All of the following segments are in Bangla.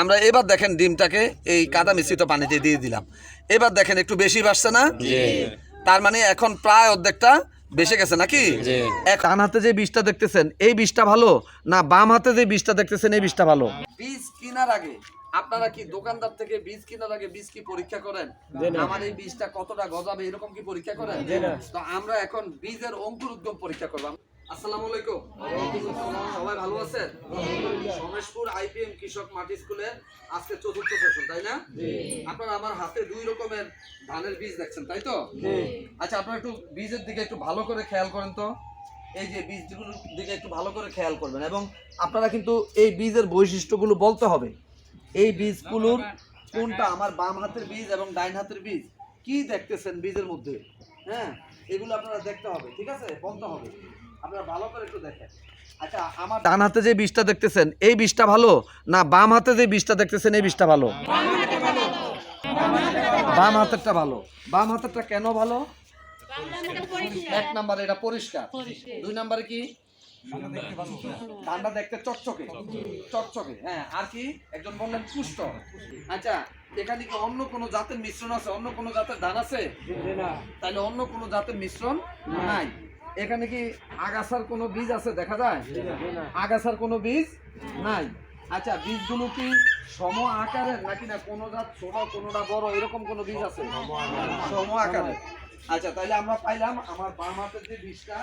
আমরা এবার দেখেন ডিমটাকে এই কাদা মিশ্রিত পানিতে দিয়ে দিলাম। এবার দেখেন একটু বেশি বাড়ছে না? তার মানে এখন প্রায় অর্ধেকটা বেশি গেছে নাকি? ডান হাতে যে বীজটা দেখতেছেন এই বীজটা ভালো? না বাম হাতে যে বীজটা দেখতেছেন এই বীজটা ভালো? বীজ কেনার আগে আপনারা কি দোকানদার থেকে বীজ কেনার আগে বীজ কি পরীক্ষা করেন? আমার এই বীজটা কতটা গজাবে এরকম কি পরীক্ষা করেন? তো আমরা এখন বীজের অঙ্কুর উদ্গম পরীক্ষা করলাম আসসালামু আলাইকুম। সবাই ভালো আছেন? সমেশপুর আইপিএম কৃষক মাটি স্কুলে আজকে চতুর্থ সেশন তাই না? আপনারা আমার হাতে দুই রকমের ধানের বীজ দেখছেন তাই তো? আচ্ছা আপনারা একটু বীজের দিকে একটু ভালো করে খেয়াল করেন তো। এই যে বীজগুলোর দিকে একটু ভালো করে খেয়াল করবেন এবং আপনারা কিন্তু এই বীজের বৈশিষ্ট্যগুলো বলতে হবে। এই বীজগুলোর কোনটা আমার বাম হাতের বীজ এবং ডাইন হাতের বীজ? কি দেখতেছেন বীজের মধ্যে? হ্যাঁ এগুলো আপনারা দেখতে হবে ঠিক আছে? বলতে হবে। আচ্ছা আমার ডান হাতে যে বীজটা দেখতেছেন এই বীজটা ভালো? না বাম হাতে যে বীজটা দেখতেছেন এই বীজটা ভালো? বাম হাতেরটা ভালো। বাম হাতেরটা কেন ভালো? এক নাম্বার এটা পরিষ্কার। দুই নাম্বারে কি? ধানটা দেখতে চকচকে। চকচকে হ্যাঁ। আর কি? একজন বললেন পুষ্ট। আচ্ছা এখানে কি অন্য কোনো জাতের মিশ্রণ আছে? অন্য কোনো জাতের ধান আছে? তাহলে অন্য কোনো জাতের মিশ্রণ নাই। এখানে কি আগাছার কোনো বীজ আছে দেখা যায়? আগাছার কোনো বীজ নাই? আচ্ছা বীজগুলো কি সম আকারের নাকি না কোনো জাত ছোট কোনোটা বড় এরকম কোনো বীজ আছে? সম আকারের। আচ্ছা তাহলে আমরা পাইলাম আমার বাম হাতের যে বীজটা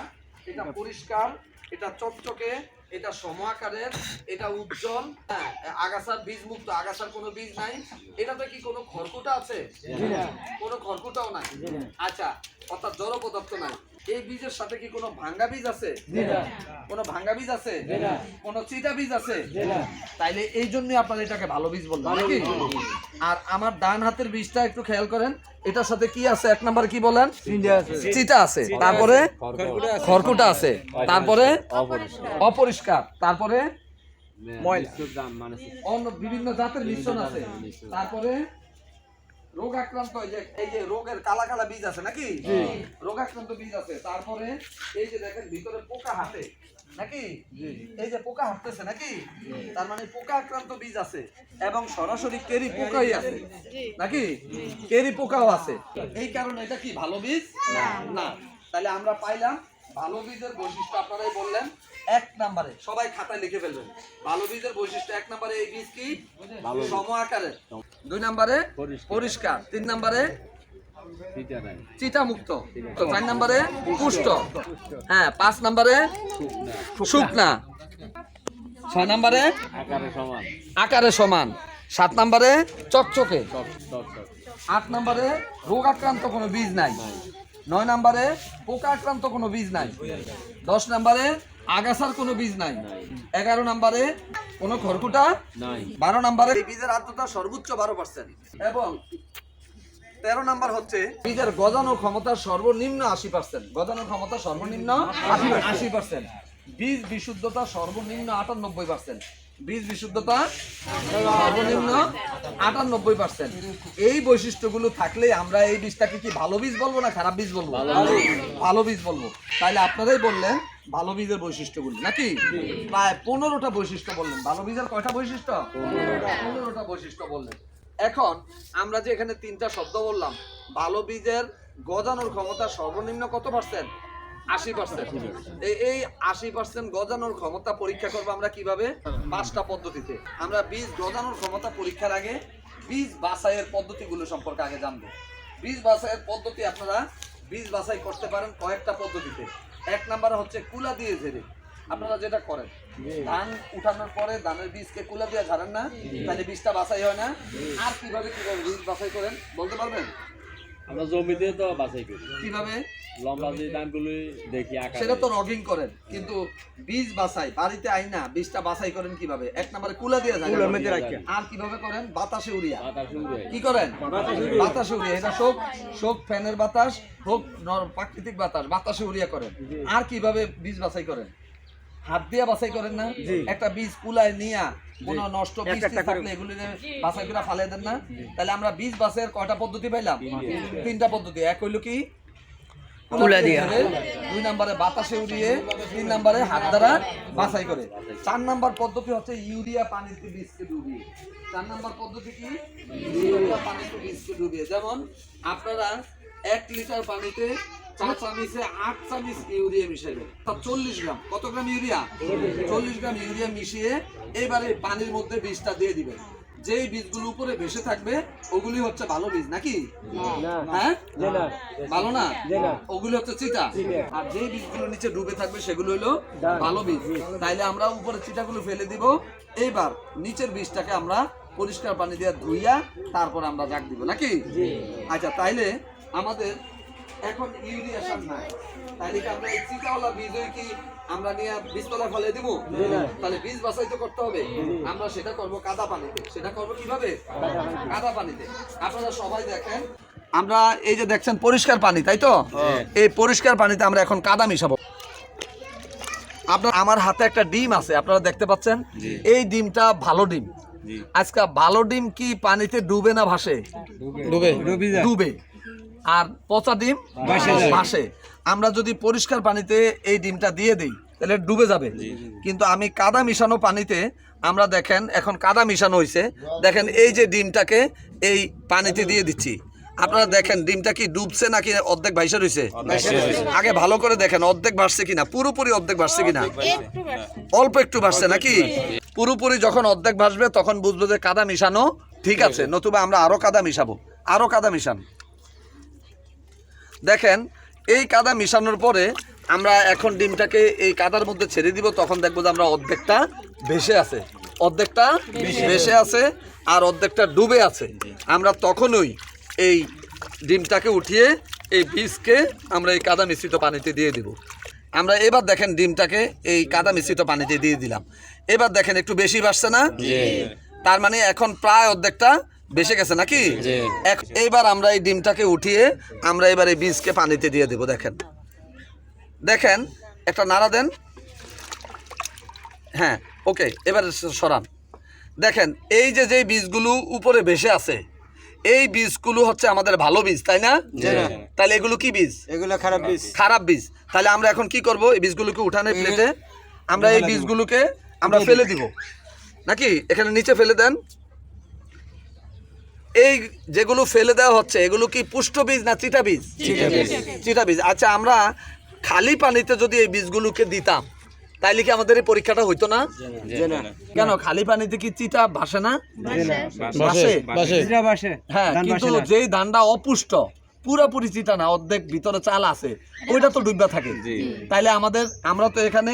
এটা পরিষ্কার এটা চকচকে এটা সম আকারের এটা উজ্জ্বল হ্যাঁ আগাছার বীজ মুক্ত আগাছার কোনো বীজ নাই। এটাতে কি কোনো খড়কুটা আছে? কোনো খড়কুটাও নাই? আচ্ছা অর্থাৎ জড় পদার্থ নাই। এই বীজের সাথে কি কোনো ভাঙ্গা বীজ আছে? কোনো ভাঙ্গা বীজ আছে? কোনো চিটা বীজ আছে? তাইলে এই জন্য আপনারা এটাকে ভালো বীজ বলবেন নাকি? আর আমার ডান হাতের বীজটা একটু খেয়াল করেন এটার সাথে কি আছে? এক নাম্বার কি বলেন? চিটা আছে। তারপরে? খড়কুটা আছে। তারপরে? অপরিষ্কার। তারপরে? ময়লা। অন্য বিভিন্ন জাতের মিশ্রণ আছে। তারপরে? রোগ আক্রান্ত এই যে এই যে রোগের কালা কালা বীজ আছে নাকি? রোগ আক্রান্ত বীজ আছে। তারপরে এই যে দেখেন ভিতরে পোকা হাঁটে নাকি? এই যে পোকা হাঁটতেছে নাকি? তার মানে পোকা আক্রান্ত বীজ আছে এবং সরাসরি কেরি পোকাই আছে নাকি? কেরি পোকাও আছে। এই কারণে এটা কি ভালো বীজ? না। তাহলে আমরা পাইলাম ভালো বীজের বৈশিষ্ট্য আপনারাই বললেন। এক নম্বরে। সবাই খাতায় লিখে ফেলবেন। ভালো বীজের বৈশিষ্ট্য এক নম্বরে এই বীজ কি? সম আকারে। দুই নম্বরে পরিষ্কার। তিন নম্বরে চিটা মুক্ত চার নম্বরে পুষ্ট। হ্যাঁ পাঁচ নম্বরে শুকনা। ছয় নম্বরে আকারে সমান। সাত নম্বরে চকচকে। আট নম্বরে রোগ আক্রান্ত কোনো বীজ নাই। নয় নম্বরে পোকা আক্রান্ত কোনো বীজ নাই। দশ নম্বরে আগাছার কোনো বীজ নাই। এগারো নম্বরে কোনো খড়কুটা বারো নম্বরে বীজের আর্দ্রতা সর্বোচ্চ বারো পার্সেন্ট এবং তেরো নাম্বার হচ্ছে বীজের গজানোর ক্ষমতা সর্বনিম্ন আশি পার্সেন্ট গজানোর ক্ষমতা সর্বনিম্ন আশি পার্সেন্ট বীজ বিশুদ্ধতা সর্বনিম্ন আটানব্বই পার্সেন্ট বীজ বিশুদ্ধতা সর্বনিম্ন আটানব্বই পার্সেন্ট এই বৈশিষ্ট্যগুলো থাকলে আমরা এই বীজটাকে কি ভালো বীজ বলব না খারাপ বীজ বলব? ভালো বীজ বলব। তাইলে আপনারাই বললেন ভালো বীজের বৈশিষ্ট্যগুলো নাকি? প্রায় পনেরোটা বৈশিষ্ট্য বললেন। ভালো বীজের কয়টা বৈশিষ্ট্য? পনেরোটা। বৈশিষ্ট্য বললেন। এখন আমরা যে এখানে তিনটা শব্দ বললাম ভালো বীজের গজানোর ক্ষমতা সর্বনিম্ন কত পার্সেন্ট আশি পার্সেন্ট এই আশি পার্সেন্ট গজানোর ক্ষমতা পরীক্ষা করব আমরা কীভাবে? পাঁচটা পদ্ধতিতে। আমরা বীজ গজানোর ক্ষমতা পরীক্ষার আগে বীজ বাছাইয়ের পদ্ধতিগুলো সম্পর্কে আগে জানব। বীজ বাছাইয়ের পদ্ধতি আপনারা বীজ বাছাই করতে পারেন কয়েকটা পদ্ধতিতে। এক নাম্বার হচ্ছে কুলা দিয়ে ঝেড়ে। আপনারা যেটা করেন ধান উঠানোর পরে ধানের বীজকে কুলা দিয়ে ঝাড়েন না তাহলে বীজটা বাছাই হয় না। আর কীভাবে কীভাবে বীজ বাছাই করেন বলতে পারবেন? আমরা জমিতে তো বাছাই করি। কীভাবে? লম্বা যে ধানগুলো দেখি আকারে সেটা তো রগিং করেন কিন্তু বীজ বাছাই বাড়িতে আইনা বীজটা বাছাই করেন কীভাবে? এক নম্বরে কুলা দিয়ে ঝাড়েন আর কীভাবে করেন? বাতাসে উড়িয়া। বাতাস উড়ে কি করেন? বাতাসে উড়িয়ে। এটা শোক শোক ফ্যানের বাতাস হোক নর- প্রাকৃতিক বাতাস বাতাসে উড়িয়া করেন। আর কীভাবে বীজ বাছাই করেন? হাত দিয়ে বাছাই করেন না? একটা বীজ কুলায় নিয়া কোন নষ্ট বীজ থাকলে এগুলি বাছাই করে ফালাই দেন না। তাহলে আমরা বীজ বাছাইয়ের কয়টা পদ্ধতি পাইলাম? তিনটা। পদ্ধতি। এক হইল কি? তুলা দিয়া। দুই নম্বরে বাতাসে উড়িয়ে তিন নম্বরে হাত দ্বারা বাছাই করে। চার নম্বর পদ্ধতি হচ্ছে ইউরিয়া পানিতে বীজকে ডুবিয়ে। চার নম্বর পদ্ধতি কি? ইউরিয়া পানিতে বীজকে ডুবিয়ে। যেমন আপনারা এক লিটার পানিতে চার চামিচে আট চামিচ ইউরিয়া মিশাইবেন তা চল্লিশ গ্রাম। কত গ্রাম ইউরিয়া? চল্লিশ গ্রাম ইউরিয়া মিশিয়ে এবারে পানির মধ্যে বীজটা দিয়ে দিবেন যেই বীজগুলো উপরে ভেসে থাকবে ওগুলি হচ্ছে ভালো বীজ নাকি? হ্যাঁ? ভালো না? ওগুলো হচ্ছে চিটা। আর যে বীজগুলো নিচে ডুবে থাকবে সেগুলো হলো ভালো বীজ। তাইলে আমরা উপরে চিটাগুলো ফেলে দিব। এইবার নিচের বীজটাকে আমরা পরিষ্কার পানি দিয়ে ধুইয়া তারপর আমরা জাগ দিব নাকি? আচ্ছা তাইলে আমাদের এখন ইউরিয়া সার নাই। তাইলে কি আমরা এই চিটাওয়ালা বীজই কি আমরা নিয়ে বীজতলা ফলে দিব? তাহলে বীজ বাছাই তো করতে হবে। আমরা সেটা করব কাদা পানিতে। সেটা করব কীভাবে? কাদা পানিতে। আপনারা সবাই দেখেন আমরা এই যে দেখছেন পরিষ্কার পানি তাই তো? এই পরিষ্কার পানিতে আমরা এখন কাদা মিশাবো। আপনার আমার হাতে একটা ডিম আছে আপনারা দেখতে পাচ্ছেন? এই ডিমটা ভালো ডিম। আজকে ভালো ডিম কি পানিতে ডুবে না ভাসে? ডুবে। ডুবে। আর পচা ডিম ভাসে আমরা যদি পরিষ্কার পানিতে এই ডিমটা দিয়ে দিই তাহলে ডুবে যাবে। কিন্তু আমি কাদা মিশানো পানিতে আমরা দেখেন এখন কাদা মিশানো হয়েছে দেখেন এই যে ডিমটাকে এই পানিতে দিয়ে দিচ্ছি। আপনারা দেখেন ডিমটা কি ডুবছে নাকি অর্ধেক ভাইসা রয়েছে আগে ভালো করে দেখেন অর্ধেক ভাসছে কিনা পুরোপুরি অর্ধেক ভাসছে কিনা? অল্প একটু ভাসছে নাকি? পুরোপুরি যখন অর্ধেক ভাসবে তখন বুঝব যে কাদা মিশানো ঠিক আছে। নতুবা আমরা আরও কাদা মিশাবো। আরও কাদা মিশান। দেখেন এই কাদা মিশানোর পরে আমরা এখন ডিমটাকে এই কাদার মধ্যে ছেড়ে দিব তখন দেখব যে আমরা অর্ধেকটা ভেসে আছে। অর্ধেকটা ভেসে আছে। আর অর্ধেকটা ডুবে আছে। আমরা তখনই এই ডিমটাকে উঠিয়ে এই বীজকে আমরা এই কাদা মিশ্রিত পানিতে দিয়ে দিব। আমরা এবার দেখেন ডিমটাকে এই কাদা মিশ্রিত পানিতে দিয়ে দিলাম। এবার দেখেন একটু বেশি বাসছে না? তার মানে এখন প্রায় অর্ধেকটা বেসে গেছে নাকি? এইবার আমরা এই ডিমটাকে উঠিয়ে আমরা এবার এই বীজকে পানিতে দিয়ে দেব দেখেন। দেখেন একটা নাড়া দেন। হ্যাঁ ওকে এবার সরান। দেখেন এই যে যে বীজগুলো উপরে ভেসে আছে এই বীজগুলো হচ্ছে আমাদের ভালো বীজ তাই না? তাহলে এগুলো কি বীজ? এগুলো খারাপ বীজ। খারাপ বীজ। তাহলে আমরা এখন কি করব? এই বীজগুলোকে উঠানে প্লেটে আমরা এই বীজগুলোকে আমরা ফেলে দিব। নাকি? এখানে নিচে ফেলে দেন। এই যেগুলো ফেলে দেওয়া হচ্ছে এগুলো কি পুষ্ট বীজ না চিটা বীজ চিটা বীজ আচ্ছা আমরা খালি পানিতে যদি এই বীজগুলোকে দিতাম তাইলে কি আমাদের এই পরীক্ষাটা হইতো না? কেন খালি পানিতে কি চিটা ভাসে না? ভাসে। হ্যাঁ কিন্তু যেই ধানটা অপুষ্ট পুরাপুরি চিটা না অর্ধেক ভিতরে চাল আছে। ওইটা তো ডুববা থাকে। তাইলে আমাদের আমরা তো এখানে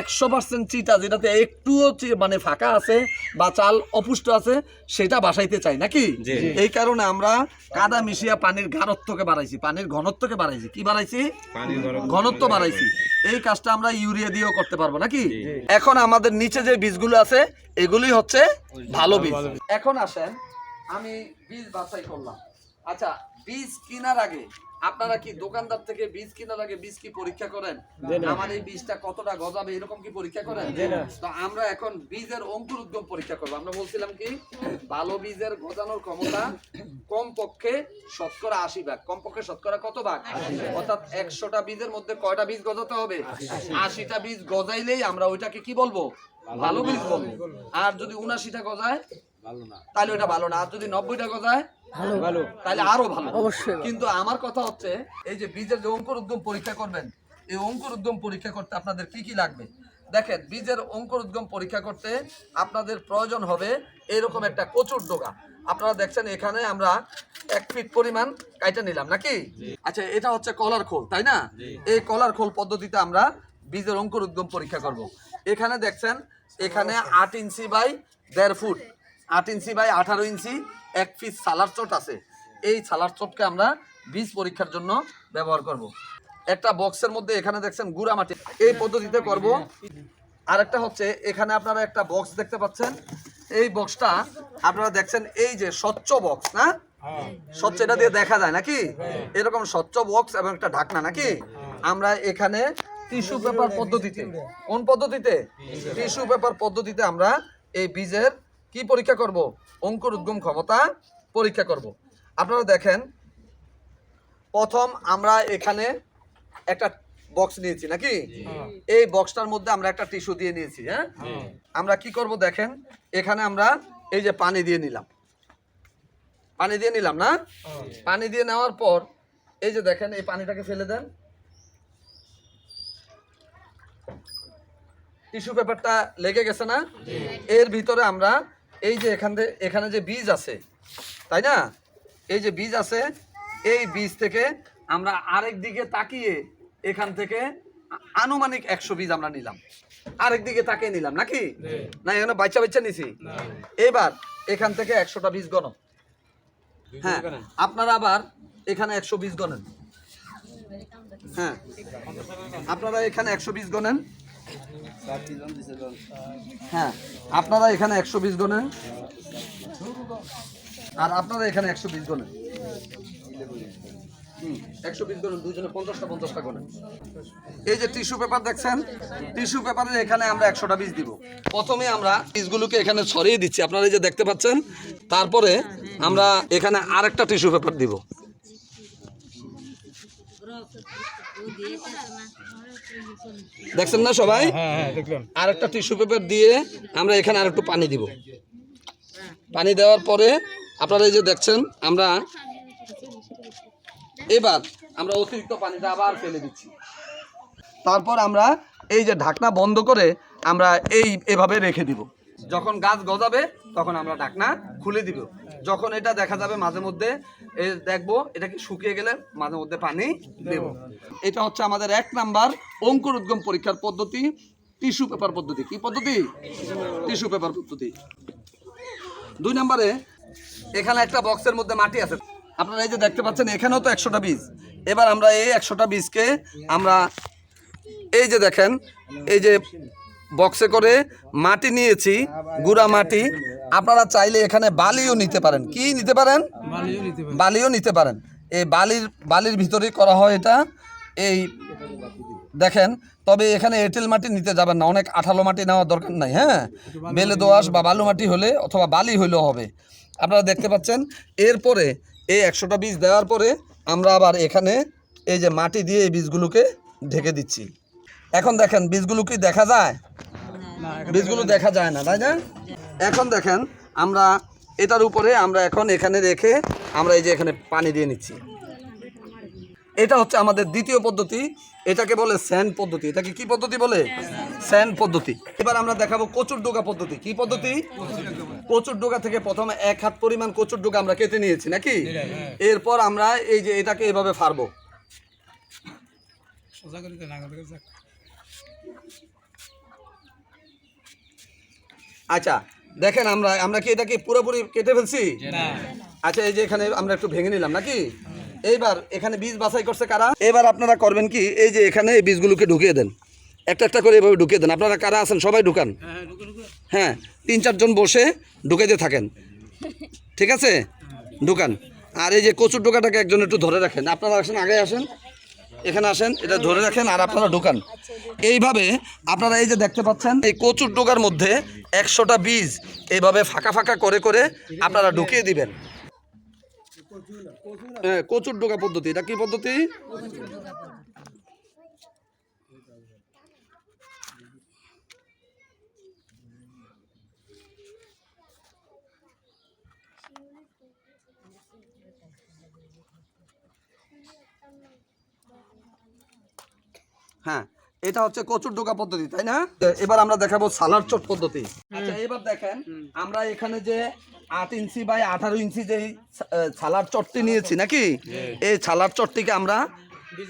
একশো পার্সেন্ট চিটা যেটাতে একটুও মানে ফাঁকা আছে বা চাল অপুষ্ট আছে সেটা বাসাইতে চাই নাকি? এই কারণে আমরা কাদা মিশিয়া পানির ঘনত্বকে বাড়াইছি পানির ঘনত্বকে বাড়াইছি। কি বাড়াইছি? ঘনত্ব। বাড়াইছি। এই কাজটা আমরা ইউরিয়া দিয়েও করতে পারব নাকি? এখন আমাদের নিচে যে বীজগুলো আছে এগুলি হচ্ছে ভালো বীজ। এখন আসেন আমি বীজ বাছাই করলাম। আচ্ছা বীজ কেনার আগে আপনারা কি দোকানদার থেকে বীজ কেনার আগে বীজ কি পরীক্ষা করেন? আমার এই বীজটা কতটা গজাবে এরকম কি পরীক্ষা করেন? তো আমরা এখন বীজের অঙ্কুর উদ্যম পরীক্ষা করব। আমরা বলছিলাম কি ভালো বীজের গজানোর ক্ষমতা কম পক্ষে শতকরা আশি ভাগ। কম পক্ষে শতকরা কত ভাগ? অর্থাৎ একশোটা বীজের মধ্যে কয়টা বীজ গজাতে হবে? আশিটা বীজ গজাইলেই আমরা ওইটাকে কি বলব? ভালো বীজ বলব। আর যদি উনাশিটা গজায় তাহলে ওটা ভালো না। আর যদি নব্বইটা গজায় ভালো। তাহলে আরও ভালো। অবশ্যই কিন্তু আমার কথা হচ্ছে এই যে বীজের যে অঙ্কুর উদ্যম পরীক্ষা করবেন এই অঙ্কুর উদ্যম পরীক্ষা করতে আপনাদের কি কি লাগবে? দেখেন বীজের অঙ্কুর উদ্গম পরীক্ষা করতে আপনাদের প্রয়োজন হবে এরকম একটা কচুর ডোগা। আপনারা দেখছেন এখানে আমরা এক ফিট পরিমাণ কাইটা নিলাম নাকি? আচ্ছা এটা হচ্ছে কলার খোল তাই না? এই কলার খোল পদ্ধতিতে আমরা বীজের অঙ্কুর উদ্গম পরীক্ষা করব। এখানে দেখছেন এখানে আট ইঞ্চি বাই দেড় ফুট আট ইঞ্চি বাই আঠারো ইঞ্চি এক পিস সালার চট আছে। এই সালার চটকে আমরা বীজ পরীক্ষার জন্য ব্যবহার করব। একটা বক্সের মধ্যে এখানে দেখছেন গুড়া মাটি। এই পদ্ধতিতে করব। আর একটা হচ্ছে এখানে আপনারা একটা বক্স দেখতে পাচ্ছেন। এই বক্সটা আপনারা দেখছেন এই যে স্বচ্ছ বক্স না? স্বচ্ছ এটা দিয়ে দেখা যায় নাকি? এরকম স্বচ্ছ বক্স এবং একটা ঢাকনা নাকি? আমরা এখানে টিস্যু পেপার পদ্ধতিতে কোন পদ্ধতিতে? টিস্যু পেপার পদ্ধতিতে আমরা এই বীজের কি পরীক্ষা করব? অঙ্কুর উদ্গম ক্ষমতা পরীক্ষা করব। আপনারা দেখেন প্রথম আমরা এখানে একটা বক্স নিয়েছি নাকি? এই বক্সটার মধ্যে আমরা একটা টিস্যু দিয়ে নিয়েছি হ্যাঁ? আমরা কি করব দেখেন এখানে আমরা এই যে পানি দিয়ে নিলাম। পানি দিয়ে নিলাম না? পানি দিয়ে নেওয়ার পর এই যে দেখেন এই পানিটাকে ফেলে দেন। টিস্যু পেপারটা লেগে গেছে না? এর ভিতরে আমরা এই যে এখান থেকে এখানে যে বীজ আছে তাই না? এই যে বীজ আছে এই বীজ থেকে আমরা আরেক দিকে তাকিয়ে এখান থেকে আনুমানিক একশো বীজ আমরা নিলাম। আরেক দিকে তাকিয়ে নিলাম নাকি? না এখানে বাচ্চা বাচ্চা নিছি। এবার এখান থেকে একশোটা বীজ গণ হ্যাঁ আপনারা আবার এখানে একশো বীজ গণেন। হ্যাঁ আপনারা এখানে একশো বীজ গণেন। হ্যাঁ আপনারা এখানে একশো বিশ গণেন। আর আপনারা এখানে একশো বিশ গণেন। একশো বিশ দুজনে পঞ্চাশটা পঞ্চাশটা গণেন। এই যে টিস্যু পেপার দেখছেন, টিস্যু এখানে আমরা একশোটা বীজ দিব। প্রথমে আমরা এখানে ছড়িয়ে দিচ্ছি। আপনারা এই যে দেখতে পাচ্ছেন, তারপরে আমরা এখানে আরেকটা টিস্যু পেপার দিব। দেখছেন না সবাই? আর একটা টিস্যু পেপার দিয়ে আমরা এখানে আর একটু পানি দিব। পানি দেওয়ার পরে আপনারা এই যে দেখছেন আমরা এবার আমরা অতিরিক্ত পানিটা আবার ফেলে দিচ্ছি। তারপর আমরা এই যে ঢাকনা বন্ধ করে আমরা এই এভাবে রেখে দিব। যখন গাছ গজাবে, তখন আমরা ঢাকনা খুলে দিব। যখন এটা দেখা যাবে মাঝে মধ্যে দেখব, এটা কি শুকিয়ে গেলে মাঝে মধ্যে পানি দেব। এটা হচ্ছে আমাদের এক নাম্বার অঙ্কুর উদ্গম পরীক্ষার পদ্ধতি, টিস্যু পেপার পদ্ধতি। কি পদ্ধতি? টিস্যু পেপার পদ্ধতি। দুই নম্বরে, এখানে একটা বক্সের মধ্যে মাটি আছে। আপনারা এই যে দেখতে পাচ্ছেন, এখানেও তো একশোটা বীজ। এবার আমরা এই একশোটা বীজকে আমরা, এই যে দেখেন, এই যে বক্সে করে মাটি নিয়েছি গুড়া মাটি। আপনারা চাইলে এখানে বালিও নিতে পারেন। কি নিতে পারেন? বালিও নিতে পারেন। এই বালির বালির ভিতরেই করা হয় এটা। এই দেখেন তবে এখানে এঁটেল মাটি নিতে যাবেন না। অনেক আঠালো মাটি নেওয়ার দরকার নাই হ্যাঁ? বেলে দোআঁশ বা বালু মাটি হলে অথবা বালি হইলেও হবে। আপনারা দেখতে পাচ্ছেন এরপরে এই একশোটা বীজ দেওয়ার পরে আমরা আবার এখানে এই যে মাটি দিয়ে এই বীজগুলোকে ঢেকে দিচ্ছি। এখন দেখেন বীজগুলো কি দেখা যায়? বীজগুলো দেখা যায় না তাই না? এখন দেখেন আমরা এটার উপরে আমরা এখন এখানে রেখে আমরা এই যে এখানে পানি দিয়ে নিচ্ছি। এটা হচ্ছে আমাদের দ্বিতীয় পদ্ধতি এটাকে বলে স্যান্ড পদ্ধতি। এটাকে কি পদ্ধতি বলে? স্যান্ড পদ্ধতি। এবার আমরা দেখাবো কচুর ডোকা পদ্ধতি। কি পদ্ধতি? কচুর ডোকা থেকে প্রথমে এক হাত পরিমাণ কচুর ডোকা আমরা কেটে নিয়েছি নাকি? এরপর আমরা এই যে এটাকে এভাবে ফারবো আচ্ছা দেখেন আমরা আমরা কি এটাকে পুরোপুরি কেটে ফেলছি? আচ্ছা এই যে এখানে আমরা একটু ভেঙে নিলাম নাকি? এইবার এখানে বীজ বাছাই করছে কারা? এবার আপনারা করবেন কি এই যে এখানে এই বীজগুলোকে ঢুকিয়ে দেন। একটা একটা করে এভাবে ঢুকিয়ে দেন। আপনারা কারা আছেন? সবাই ঢুকান। হ্যাঁ তিন চারজন বসে ঢুকে ঢুকাইতে থাকেন। ঠিক আছে? ঢুকান। আর এই যে কচুর ডোকাটাকে একজন একটু ধরে রাখেন। আপনারা আসেন আগে আসেন। এখানে আসেন এটা ধরে রাখেন আর আপনারা ঢোকান। এইভাবে আপনারা এই যে দেখতে পাচ্ছেন এই কচুর ডোকার মধ্যে একশোটা বীজ এইভাবে ফাঁকা ফাঁকা করে করে আপনারা ঢুকিয়ে দিবেন। হ্যাঁ কচুর ডোকা পদ্ধতি এটা কি পদ্ধতি? হ্যাঁ এটা হচ্ছে কচুর ডোকা পদ্ধতি তাই না? এবার আমরা দেখাবো সালার চট পদ্ধতি। আচ্ছা এবার দেখেন আমরা এখানে যে আট ইঞ্চি বাই আঠারো ইঞ্চি যে ছালার চটটি নিয়েছি নাকি? এই ছালার চটটিকে আমরা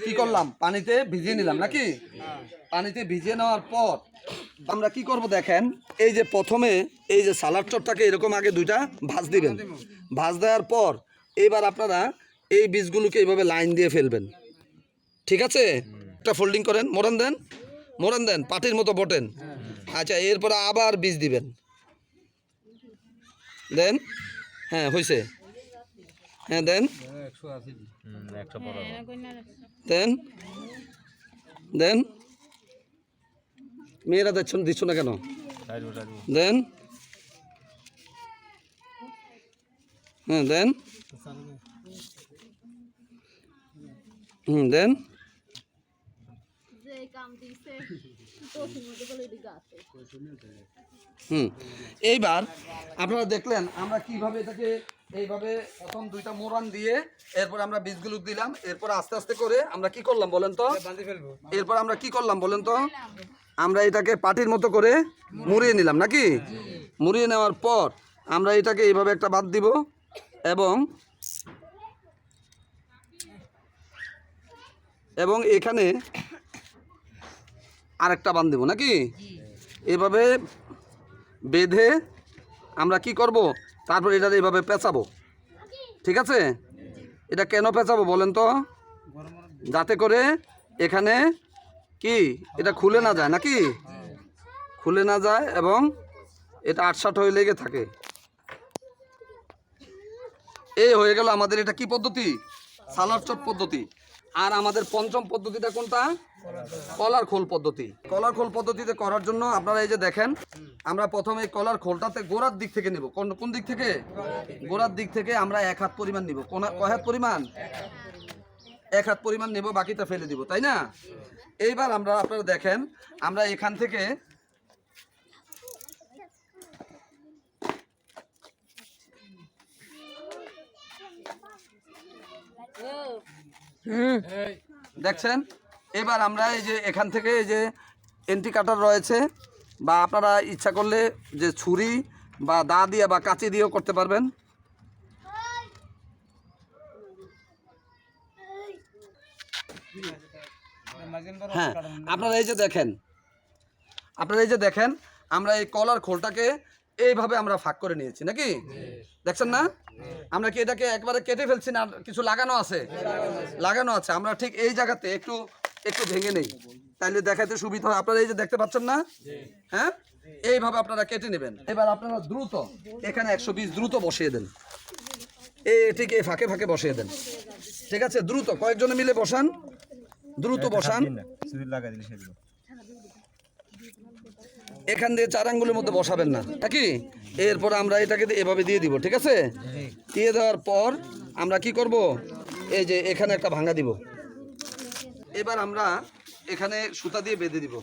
কি করলাম? পানিতে ভিজিয়ে নিলাম নাকি? পানিতে ভিজিয়ে নেওয়ার পর আমরা কি করব দেখেন এই যে প্রথমে এই যে সালার চটটাকে এরকম আগে দুইটা ভাজ দিবেন। ভাজ দেওয়ার পর এবার আপনারা এই বীজগুলোকে এইভাবে লাইন দিয়ে ফেলবেন। ঠিক আছে? একটা ফোল্ডিং করেন, মোড়ান দেন মোড়ান দেন, পাটির মতো বটেন। আচ্ছা এরপরে আবার বীজ দিবেন। দেন? হ্যাঁ হয়েছে হ্যাঁ দেন। দেন। দেন। মেয়েরা দিচ্ছ দিচ্ছ না কেন? দেন। হ্যাঁ দেন। হুম, দেন দিছে কচুর মধ্যে বলে দি গাছে হুম। এইবার আপনারা দেখলেন আমরা কীভাবে এটাকে এইভাবে প্রথম দুইটা মোরান দিয়ে এরপর আমরা বীজগুলো দিলাম এরপর আস্তে আস্তে করে আমরা কি করলাম বলেন তো? এরপর আমরা কি করলাম বলেন তো? আমরা এটাকে পাটির মতো করে মুড়িয়ে নিলাম নাকি? মুড়িয়ে নেওয়ার পর আমরা এটাকে এইভাবে একটা বাদ দিব এবং এবং এখানে আরেকটা বান দেবো নাকি? এভাবে বেঁধে আমরা কি করব? তারপর এটা এইভাবে পেঁচাবো। ঠিক আছে? এটা কেন পেঁচাবো বলেন তো? যাতে করে এখানে কি? এটা খুলে না যায় নাকি? খুলে না যায় এবং এটা আটসাট হয়ে লেগে থাকে। এই হয়ে গেল আমাদের এটা কি পদ্ধতি? সালার চট পদ্ধতি। আর আমাদের পঞ্চম পদ্ধতিটা কোনটা? কলার খোল পদ্ধতি। কলার খোল পদ্ধতিতে করার জন্য আপনারা এই যে দেখেন আমরা প্রথমে এই কলার খোলটাতে গোড়ার দিক থেকে নিব। কোন কোন দিক থেকে? গোড়ার দিক থেকে আমরা এক হাত পরিমাণ নিব। কোন কয় হাত পরিমাণ? এক হাত পরিমাণ নেব বাকিটা ফেলে দিব তাই না? এইবার আমরা আপনারা দেখেন আমরা এখান থেকে দেখছেন? এবার আমরা এই যে এখান থেকে এই যে এন্টি কাটার রয়েছে, বা আপনারা ইচ্ছা করলে যে ছুরি বা দা দিয়ে বা কাঁচি দিয়েও করতে পারবেন। হ্যাঁ আপনারা এই যে দেখেন, আপনারা এই যে দেখেন, আমরা এই কলার খোলটাকে এইভাবে আমরা ফাঁক করে নিয়েছি, নাকি? দেখছেন না? আমরা কি এটাকে একবারে কেটে ফেলছি না? কিছু লাগানো আছে? লাগানো আছে। আমরা ঠিক এই জায়গাতে একটু একটু ভেঙে নেই। তাইলে দেখাতে সুবিধা হয়। আপনারা এই যে দেখতে পাচ্ছেন না? হ্যাঁ? এইভাবে আপনারা কেটে নেবেন। এবার আপনারা দ্রুত এখানে একশো বিশ দ্রুত বসিয়ে দেন। এই ফাঁকে ফাঁকে বসিয়ে দেন। ঠিক আছে? দ্রুত কয়েকজনে মিলে বসান। দ্রুত বসান। এখান দিয়ে চার আঙ্গুলের মধ্যে বসাবেন না। নাকি এরপর আমরা এটাকে এভাবে দিয়ে দিব ঠিক আছে? দিয়ে দেওয়ার পর আমরা কি করব? এই যে এখানে একটা ভাঙা দিব। এবার আমরা এখানে সুতা দিয়ে বেঁধে দিব।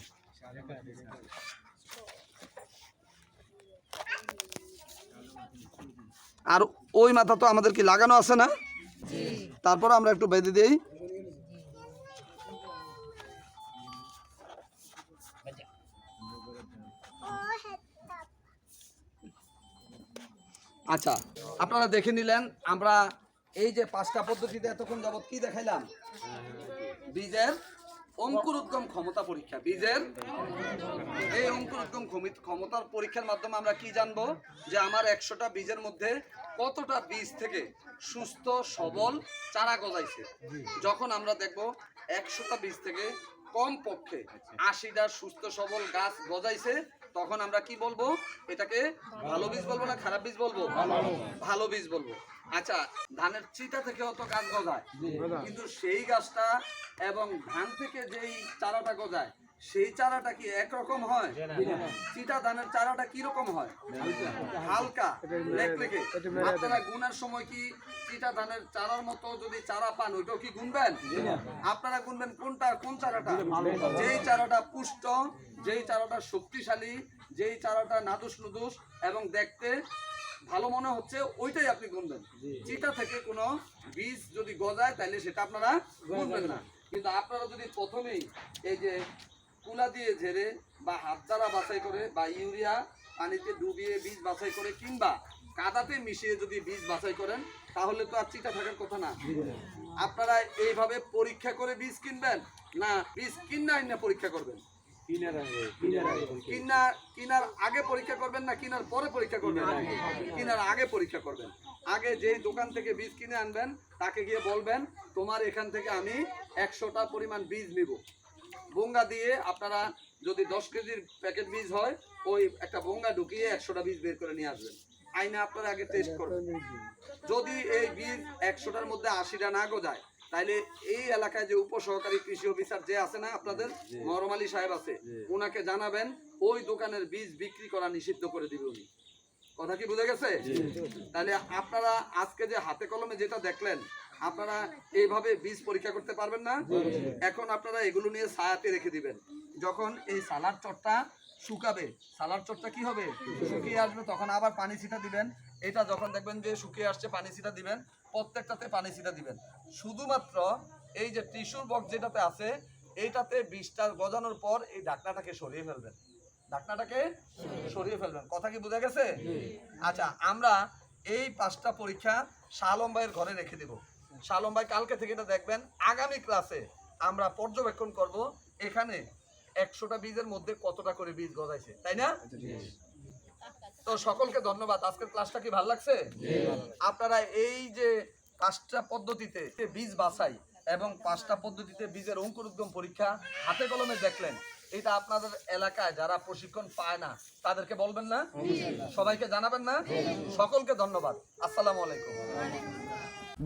আর ওই মাথা তো আমাদের কি লাগানো আছে না? তারপর আমরা একটু বেঁধে দিই। আচ্ছা আপনারা দেখে নিলেন, আমরা এই যে পাঁচটা পদ্ধতিতে এতক্ষণ যাবত কি দেখাইলাম? বীজের অঙ্কুরোদ্গম ক্ষমতা পরীক্ষা। বীজের এই অঙ্কুরোদ্গম ক্ষমি- ক্ষমতার পরীক্ষার মাধ্যমে আমরা কি জানব? যে আমার একশোটা বীজের মধ্যে কতটা বীজ থেকে সুস্থ সবল চারা গজাইছে? যখন আমরা দেখব একশোটা বীজ থেকে কম পক্ষে আশিটা সুস্থ সবল গাছ গজাইছে তখন আমরা কি বলব? এটাকে ভালো বীজ বলব না খারাপ বীজ বলব? ভালো। বীজ বলব। আচ্ছা ধানের চিটা থেকে অত গাছ গজায়। কিন্তু সেই গাছটা এবং ধান থেকে যেই চারাটা গজায় সেই চারাটা কি একরকম হয়? চিটা ধানের চারাটা কি রকম হয় হালকা। আপনারা গুনার সময় কি চিটা ধানের চারার মতো যদি চারা পান ওইটাও কি গুনবেন? আপনারা গুনবেন কোনটা? কোন চারাটা? যেই চারাটা পুষ্ট যেই চারাটা শক্তিশালী যেই চারাটা নাদুস নুদুস এবং দেখতে ভালো মনে হচ্ছে ওইটাই আপনি গুনবেন। চিটা থেকে কোনো বীজ যদি গজায় তাহলে সেটা আপনারা গুনবেন না। কিন্তু আপনারা যদি প্রথমেই এই যে কুলা দিয়ে ঝেড়ে বা হাত দ্বারা বাছাই করে বা ইউরিয়া পানিতে ডুবিয়ে বীজ বাছাই করে কিংবা কাদাতে মিশিয়ে যদি বীজ বাছাই করেন তাহলে তো আর চিটা থাকার কথা না। আপনারা এইভাবে পরীক্ষা করে বীজ কিনবেন না বীজ কিনা না পরীক্ষা করবেন? কিনা কিনার আগে পরীক্ষা করবেন না কিনার পরে পরীক্ষা করবেন? কিনার আগে পরীক্ষা করবেন। আগে যেই দোকান থেকে বীজ কিনে আনবেন তাকে গিয়ে বলবেন তোমার এখান থেকে আমি একশোটা পরিমাণ বীজ নিব। বঙ্গা দিয়ে আপনারা যদি দশ কেজির প্যাকেট বীজ হয় ওই একটা বঙ্গা ঢুকিয়ে একশোটা বীজ বের করে নিয়ে আসবেন। আইনে আপনারা আগে টেস্ট করবেন। যদি এই বীজ একশোটার মধ্যে আশিটা না গজায় তাইলে এই এলাকায় যে উপসহকারী কৃষি অফিসার যে আছে না আপনাদের মরম আলী সাহেব আছে ওনাকে জানাবেন ওই দোকানের বীজ বিক্রি করা নিষিদ্ধ করে দিবে উনি। কথা কি বুঝে গেছে? তাহলে আপনারা আজকে যে হাতে কলমে যেটা দেখলেন আপনারা এইভাবে বীজ পরীক্ষা করতে পারবেন না। এখন আপনারা এগুলো নিয়ে ছায়াতে রেখে দিবেন। যখন এই সালার চটটা শুকাবে সালার চটটা কি হবে? শুকিয়ে আসবে তখন আবার পানি ছিটা দিবেন। এটা যখন দেখবেন যে শুকিয়ে আসছে পানি ছিটা দিবেন প্রত্যেকটাতে পানি ছিটা দিবেন। শুধুমাত্র এই যে টিস্যুর বক্স যেটাতে আছে এইটাতে বিষটা গজানোর পর এই ঢাকনাটাকে সরিয়ে ফেলবেন। ঢাকনাটাকে সরিয়ে ফেলবেন। কথা কি বোঝা গেছে? আচ্ছা আমরা এই পাঁচটা পরীক্ষা শালম ভাইয়ের ঘরে রেখে দেব। শালম ভাই কালকে থেকে এটা দেখবেন আগামী ক্লাসে আমরা পর্যবেক্ষণ করব এখানে একশোটা বীজের মধ্যে কতটা করে বীজ গজাইছে তাই না? তো সকলকে ধন্যবাদ। আজকের ক্লাসটা কি ভালো লাগছে? আপনারা এই যে পাঁচটা পদ্ধতিতে বীজ বাছাই এবং পাঁচটা পদ্ধতিতে বীজের অঙ্কুরোদ্গম পরীক্ষা হাতে কলমে দেখলেন এটা আপনাদের এলাকায় যারা প্রশিক্ষণ পায় না তাদেরকে বলবেন না? সবাইকে জানাবেন না? সকলকে ধন্যবাদ। আসসালামু আলাইকুম।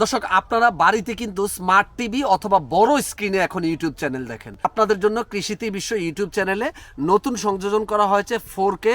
দর্শক আপনারা বাড়িতে কিন্তু স্মার্ট টিভি অথবা বড় স্ক্রিনে এখন ইউটিউব চ্যানেল দেখেন। আপনাদের জন্য কৃষিতে বিশ্ব ইউটিউব চ্যানেলে নতুন সংযোজন করা হয়েছে ফোর কে